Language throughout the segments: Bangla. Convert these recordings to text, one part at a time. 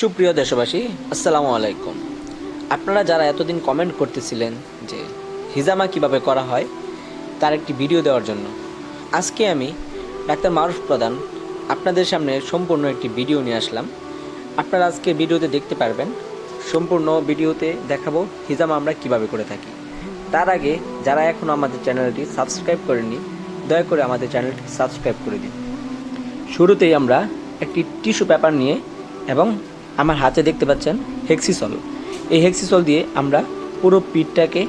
সুপ্রিয় দেশবাসী, আসসালামু আলাইকুম। আপনারা যারা এতদিন কমেন্ট করতেছিলেন যে হিজামা কীভাবে করা হয়, তার একটি ভিডিও দেওয়ার জন্য। আজকে আমি ডাক্তার মারুফ প্রধান আপনাদের সামনে সম্পূর্ণ একটি ভিডিও নিয়ে আসলাম। আপনারা আজকে ভিডিওতে দেখতে পারবেন, সম্পূর্ণ ভিডিওতে দেখাবো হিজামা আমরা কীভাবে করে থাকি। তার আগে যারা এখনও আমাদের চ্যানেলটি সাবস্ক্রাইব করেননি, দয়া করে আমাদের চ্যানেলটি সাবস্ক্রাইব করে দিন। শুরুতেই আমরা একটি টিস্যু পেপার নিয়ে এবং আমার হাতে দেখতে পাচ্ছেন হেক্সিসল। এই হেক্সিসল দিয়ে আমরা পুরো পিঠটাকে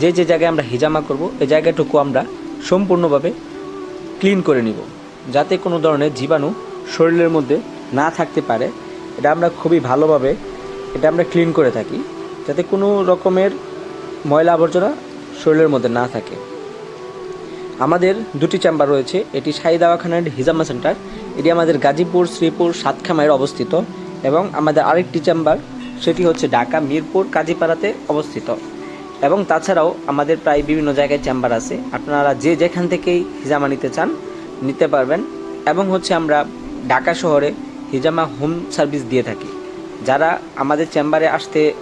যে যে জায়গায় আমরা হিজামা করব, এই জায়গাটুকু আমরা সম্পূর্ণভাবে ক্লিন করে নিব, যাতে কোনো ধরনের জীবাণু শরীরের মধ্যে না থাকতে পারে। এটা আমরা খুবই ভালোভাবে এটা আমরা ক্লিন করে থাকি, যাতে কোনো রকমের ময়লা আবর্জনা শরীরের মধ্যে না থাকে। আমাদের দুটি চেম্বার রয়েছে, এটি সাই দাওয়াখানার হিজামা সেন্টার এটি আমাদের গাজীপুর, শ্রীপুর সাতখামায় অবস্থিত এবং আমাদের আরেকটি চেম্বার, সেটি হচ্ছে ঢাকা, মিরপুর, কাজীপাড়াতে অবস্থিত। এবং তাছাড়াও আমাদের প্রায় বিভিন্ন জায়গায় চেম্বার আছে। আপনারা যে যেখান থেকেই হিজামা নিতে চান, নিতে পারবেন। এবং হচ্ছে আমরা ঢাকা শহরে হিজামা হোম সার্ভিস দিয়ে থাকি। যারা আমাদের চেম্বারে আসতে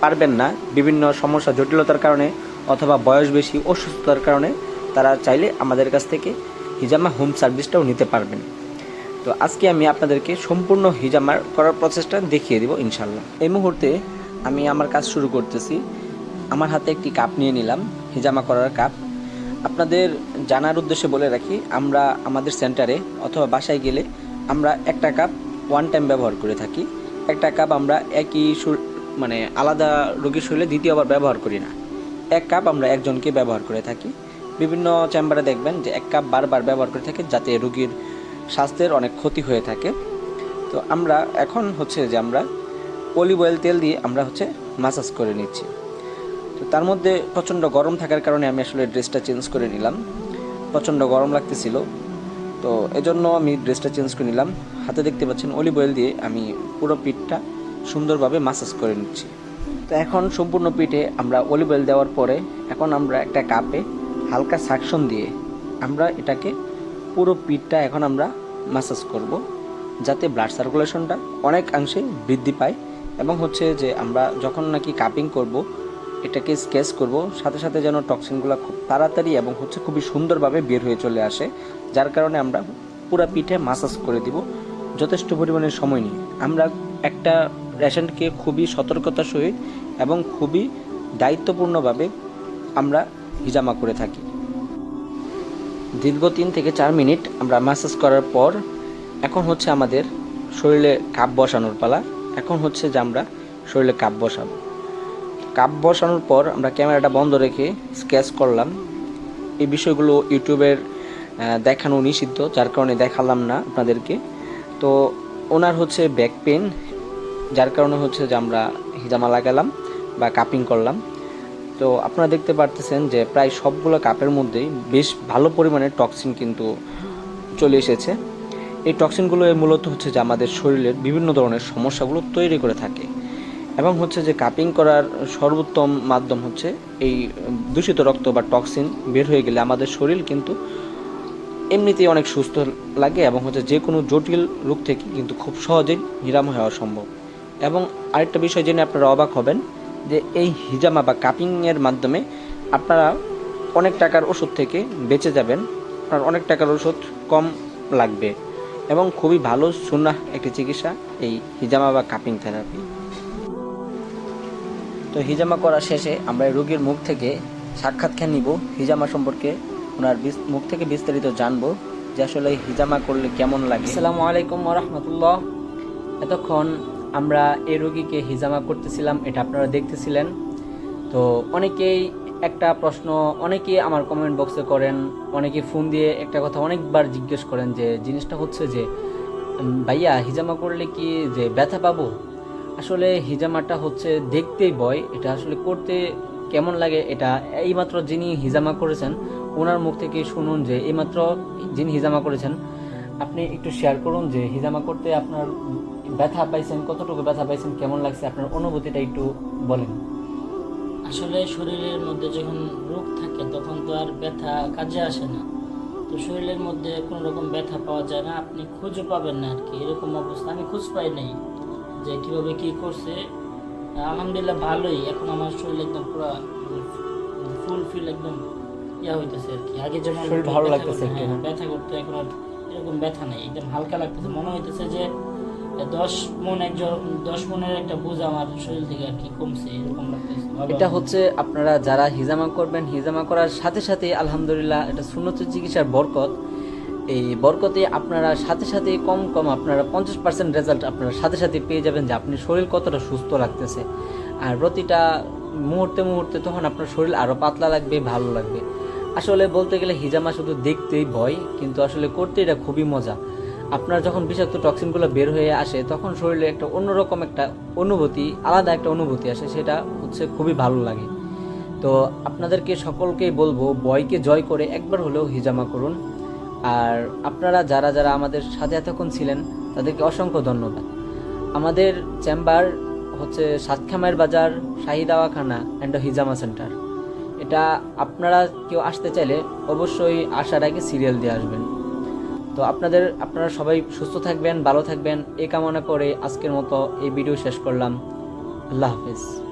পারবেন না, বিভিন্ন সমস্যা, জটিলতার কারণে অথবা বয়স বেশি, অসুস্থতার কারণে, তারা চাইলে আমাদের কাছ থেকে হিজামা হোম সার্ভিসটাও নিতে পারবেন। তো আজকে আমি আপনাদেরকে সম্পূর্ণ হিজামার করার প্রসেসটা দেখিয়ে দিব ইনশাল্লাহ এই মুহূর্তে আমি আমার কাজ শুরু করতেছি। আমার হাতে একটি কাপ নিয়ে নিলাম, হিজামা করার কাপ। আপনাদের জানার উদ্দেশ্যে বলে রাখি, আমরা আমাদের সেন্টারে অথবা বাসায় গেলে আমরা একটা কাপ ওয়ান টাইম ব্যবহার করে থাকি। একটা কাপ আমরা একই মানে আলাদা রোগীর শরীরে দ্বিতীয়বার ব্যবহার করি না। এক কাপ আমরা একজনকে ব্যবহার করে থাকি। বিভিন্ন চেম্বারে দেখবেন যে এক কাপ বারবার ব্যবহার করে থাকে যাতে রোগীর স্বাস্থ্যের অনেক ক্ষতি হয়ে থাকে। তো আমরা এখন হচ্ছে যে আমরা অলিভ অয়েল তেল দিয়ে আমরা হচ্ছে মাসাজ করে নিচ্ছি। তো তার মধ্যে প্রচণ্ড গরম থাকার কারণে আমি আসলে ড্রেসটা চেঞ্জ করে নিলাম। প্রচণ্ড গরম লাগতেছিল। তো এজন্য আমি ড্রেসটা চেঞ্জ করে নিলাম। হাতে দেখতে পাচ্ছেন অলিভ অয়েল দিয়ে আমি পুরো পিঠটা সুন্দরভাবে মাসাজ করে নিচ্ছি। তো এখন সম্পূর্ণ পিঠে আমরা অলিভ অয়েল দেওয়ার পরে এখন আমরা একটা কাপে হালকা সাকশন দিয়ে আমরা এটাকে পুরো পিঠটা এখন আমরা মাসাজ করব, যাতে ব্লাড সার্কুলেশনটা অনেকাংশে বৃদ্ধি পায় এবং হচ্ছে যে আমরা যখন নাকি কাপিং করব, এটাকে স্কেচ করব, সাথে সাথে যেন টক্সিনগুলো খুব তাড়াতাড়ি এবং হচ্ছে খুবই সুন্দরভাবে বের হয়ে চলে আসে, যার কারণে আমরা পুরা পিঠে মাসাজ করে দিব যথেষ্ট পরিমাণে সময় নিয়ে। আমরা একটা পেশেন্টকে খুবই সতর্কতার সহিত এবং খুবই দায়িত্বপূর্ণভাবে আমরা হিজামা করে থাকি। দীর্ঘ তিন থেকে চার মিনিট আমরা ম্যাসাজ করার পর এখন হচ্ছে আমাদের শরীরে কাপ বসানোর পালা। এখন হচ্ছে যে আমরা শরীরে কাপ বসাবো। কাপ বসানোর পর আমরা ক্যামেরাটা বন্ধ রেখে স্কেচ করলাম। এই বিষয়গুলো ইউটিউবের দেখানো নিষিদ্ধ, যার কারণে দেখালাম না আপনাদেরকে। তো ওনার হচ্ছে ব্যাক পেন যার কারণে হচ্ছে যে আমরা হিজামা লাগালাম বা কাপিং করলাম। তো আপনারা দেখতে পারতেছেন যে প্রায় সবগুলো কাপের মধ্যেই বেশ ভালো পরিমাণে টক্সিন কিন্তু চলে এসেছে। এই টক্সিনগুলো মূলত হচ্ছে যে আমাদের শরীরের বিভিন্ন ধরনের সমস্যাগুলো তৈরি করে থাকে এবং হচ্ছে যে কাপিং করার সর্বোত্তম মাধ্যম হচ্ছে এই দূষিত রক্ত বা টক্সিন বের হয়ে গেলে আমাদের শরীর কিন্তু এমনিতেই অনেক সুস্থ লাগে এবং হচ্ছে যে কোনো জটিল রোগ থেকে কিন্তু খুব সহজেই নিরাময় হওয়া সম্ভব। এবং আরেকটা বিষয় জেনে আপনারা অবাক হবেন যে এই হিজামা বা কাপিংয়ের মাধ্যমে আপনারা অনেক টাকার ওষুধ থেকে বেঁচে যাবেন। আপনার অনেক টাকার ওষুধ কম লাগবে এবং খুবই ভালো, সুন্নাহ একটি চিকিৎসা এই হিজামা বা কাপিং থেরাপি। তো হিজামা করা শেষে আমরা রোগীর মুখ থেকে সাক্ষাৎকার নিব। হিজামা সম্পর্কে ওনার মুখ থেকে বিস্তারিত জানব যে আসলে হিজামা করলে কেমন লাগে। আসসালামু আলাইকুম রহমতুল্লাহ। এতক্ষণ আমরা এই রোগীকে হিজামা করতেছিলাম, এটা আপনারা দেখতেছিলেন। তো অনেকেই একটা প্রশ্ন, অনেকেই আমার কমেন্ট বক্সে করেন অনেকে ফোন দিয়ে একটা কথা অনেকবার জিজ্ঞেস করেন যে, জিনিসটা হচ্ছে যে ভাইয়া হিজামা করলে কি যে ব্যথা পাবো? আসলে হিজামাটা হচ্ছে দেখতেই বয় এটা আসলে করতে কেমন লাগে এটা এইমাত্র যিনি হিজামা করেছেন, ওনার মুখ থেকে শুনুন যে, এইমাত্র যিনি হিজামা করেছেন আপনি একটু শেয়ার করুন যে হিজামা করতে আপনার ব্যথা পাইছেন কতটুকু ব্যথা পাইছেন কেমন লাগছে? আপনার অনুভূতিটা একটু বলেন। আসলে শরীরের মধ্যে যখন রোগ থাকে তখন তো আর ব্যথা কাজে আসে না। তো শরীরের মধ্যে কোনো রকম ব্যথা পাওয়া যায় না আপনি খুঁজে পাবেন না আর কি এরকম অবস্থা আমি খোঁজ পাই নাই যে কীভাবে কি করছে। আলহামদুলিল্লাহ ভালোই এখন আমার শরীর একদম পুরো ফুলফিল একদম ইয়া হইতেছে আর কি আগে যেমন ব্যথা লাগতেছে করতো, হ্যাঁ, হ্যাঁ। ব্যথা করতে এখন আর এরকম ব্যথা নেই। একদম হালকা লাগতেছে। মনে হইতেছে যে দশ মন একজন দশ মনের একটা বোঝা আমার শরীর থেকে আর কি কমছে, এরকম লাগতেছে। এটা হচ্ছে আপনারা যারা হিজামা করবেন, হিজামা করার সাথে সাথে আলহামদুলিল্লাহ এটা সুন্নত চিকিৎসার বরকত। এই বরকতে আপনারা সাথে সাথে কম কম আপনারা পঞ্চাশ পার্সেন্ট রেজাল্ট আপনারা সাথে সাথে পেয়ে যাবেন যে আপনি শরীর কতটা সুস্থ লাগতেছে। আর প্রতিটা মুহূর্তে মুহূর্তে তখন আপনার শরীর আরও পাতলা লাগবে, ভালো লাগবে। আসলে বলতে গেলে হিজামা শুধু দেখতেই ভয়, কিন্তু আসলে করতে এটা খুবই মজা। আপনার যখন বিষাক্ত টক্সিনগুলো বের হয়ে আসে, তখন শরীরে একটা অন্যরকম একটা অনুভূতি, আলাদা একটা অনুভূতি আসে, সেটা হচ্ছে খুবই ভালো লাগে। তো আপনাদেরকে সকলকেই বলব বয়কে জয় করে একবার হলেও হিজামা করুন। আর আপনারা যারা যারা আমাদের সাথে এতক্ষণ ছিলেন, তাদেরকে অসংখ্য ধন্যবাদ। আমাদের চেম্বার হচ্ছে সাতখামাইয়ের বাজার, শাহিদাওয়াখানা অ্যান্ড হিজামা সেন্টার এটা আপনারা কেউ আসতে চাইলে অবশ্যই আসার আগে সিরিয়াল দিয়ে আসবেন। তো আপনাদের, আপনারা সবাই সুস্থ থাকবেন, ভালো থাকবেন। এ কামনা করে আজকের মতো এই ভিডিও শেষ করলাম। আল্লাহ হাফিজ।